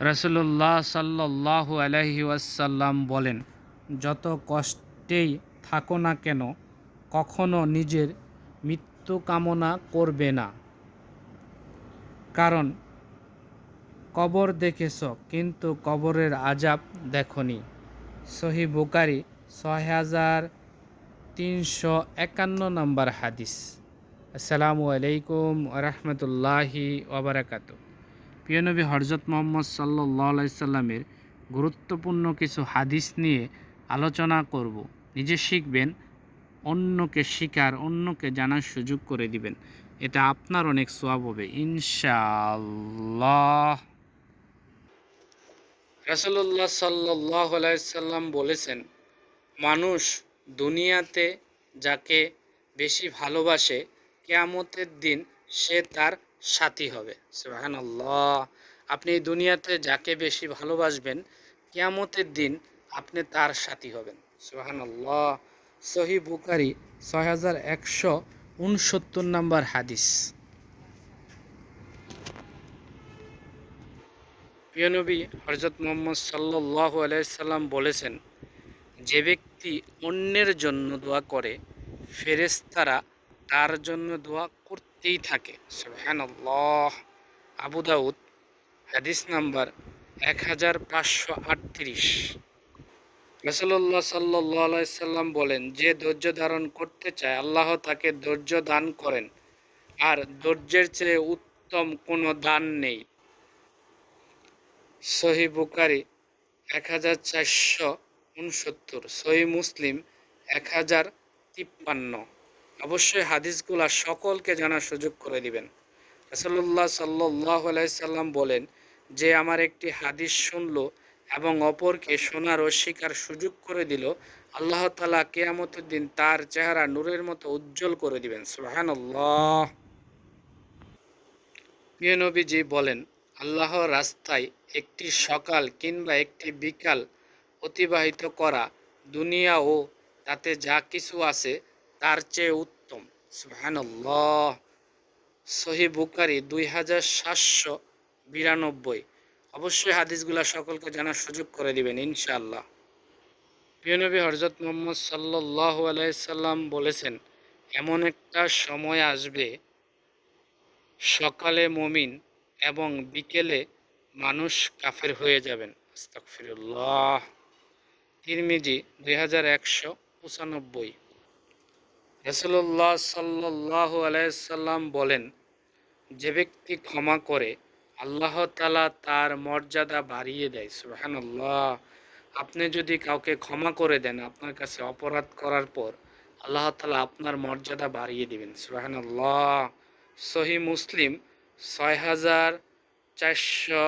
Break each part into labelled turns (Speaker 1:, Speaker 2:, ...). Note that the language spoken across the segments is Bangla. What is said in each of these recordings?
Speaker 1: রসুল্লাহ সাল্লাহ আলহি ওয়াসাল্লাম বলেন, যত কষ্টেই থাকো না কেন, কখনো নিজের মৃত্যু কামনা করবে না। কারণ, কবর দেখেছ, কিন্তু কবরের আজাব দেখনি। সহি বুকারি ছয় হাজার তিনশো একান্ন নম্বর হাদিস। আসসালামু আলাইকুম রহমতুল্লাহি ওবরাকাতু প্রিয়নবী হরজত মোহাম্মদ সাল্লাহ সাল্লামের গুরুত্বপূর্ণ কিছু হাদিস নিয়ে আলোচনা করব। নিজে শিখবেন, অন্যকে শিকার অন্যকে জানার সুযোগ করে দিবেন। এটা আপনার অনেক সোয়াব হবে, ইনশাআল্লাহ। রাসুল্লাহ সাল্লাহ সাল্লাম বলেছেন, মানুষ দুনিয়াতে যাকে বেশি ভালোবাসে, কেয়ামতের দিন সে তার সাথী হবে। সুবাহান আল্লাহ আপনি এই দুনিয়াতে যাকে বেশি ভালোবাসবেন, কেয়ামতের দিন আপনি তার সাথী হবেন। সুবাহান আল্লাহ সহি বুকারি ছয় হাজার একশো উনসত্তর নম্বর হাদিস। প্রিয়নবী হরজত মোহাম্মদ সাল্লাহ আলাইসাল্লাম বলেছেন, যে ব্যক্তি অন্যের জন্য দোয়া করে ফেরেস্তারা তার জন্য দোয়া করতেই থাকে। আল্লাহ আবু দাউদ, হাদিস নাম্বার এক হাজার পাঁচশো আটত্রিশ। রসল্লাহ সাল্লাহ সাল্লাম বলেন, যে ধৈর্য ধারণ করতে চায়, আল্লাহ তাকে ধৈর্য দান করেন। আর ধৈর্যের চেয়ে উত্তম কোনো দান নেই। সহি বুকারি এক হাজার চারশো উনসত্তর, সহি মুসলিম এক হাজার তিপ্পান্ন। অবশ্যই হাদিসগুলা সকলকে জানার সুযোগ করে দিবেন। রসল্লাহ সাল্লাহ সাল্লাম বলেন, যে আমার একটি হাদিস শুনলো এবং অপরকে শোনার শিকার সুযোগ করে দিল, আল্লাহ তালা কেয়ামতের দিন তার চেহারা নূরের মতো উজ্জ্বল করে দিবেন। সুহান আল্লাহ প্রিয় বলেন আল্লাহর রাস্তায় একটি সকাল কিংবা একটি বিকাল অতিবাহিত করা দুনিয়া ও তাতে যা কিছু আছে তার চেয়ে উত্তম। সুবহানাল্লাহ। সহি বুকারি দুই হাজার সাতশো বিরানব্বই। অবশ্যই হাদিসগুলো সকলকে জানার সুযোগ করে দিবেন, ইনশাআল্লাহ। প্রিয়নবী হরজত মোহাম্মদ সাল্লাহ আলাইসাল্লাম বলেছেন, এমন একটা সময় আসবে, সকালে মমিন এবং বিকেলে মানুষ কাফের হয়ে যাবেন। আস্তাকফিরুল্লাহ তিরমিজি দুই হাজার একশো পঁচানব্বই। রসুল্লাহ সাল্লাহ আলাইসাল্লাম বলেন, যে ব্যক্তি ক্ষমা করে, আল্লাহ তালা তার মর্যাদা বাড়িয়ে দেয়। সুবাহান্লাহ আপনি যদি কাউকে ক্ষমা করে দেন আপনার কাছে অপরাধ করার পর, আল্লাহ তালা আপনার মর্যাদা বাড়িয়ে দিবেন। সুবাহান্লাহ সহি মুসলিম ছয় হাজার চারশো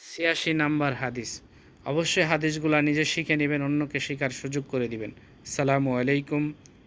Speaker 1: ছিয়াশি নাম্বার হাদিস। অবশ্যই হাদিসগুলা নিজে শিখে নেবেন, অন্যকে শেখার সুযোগ করে দিবেন। সালামু আলাইকুম।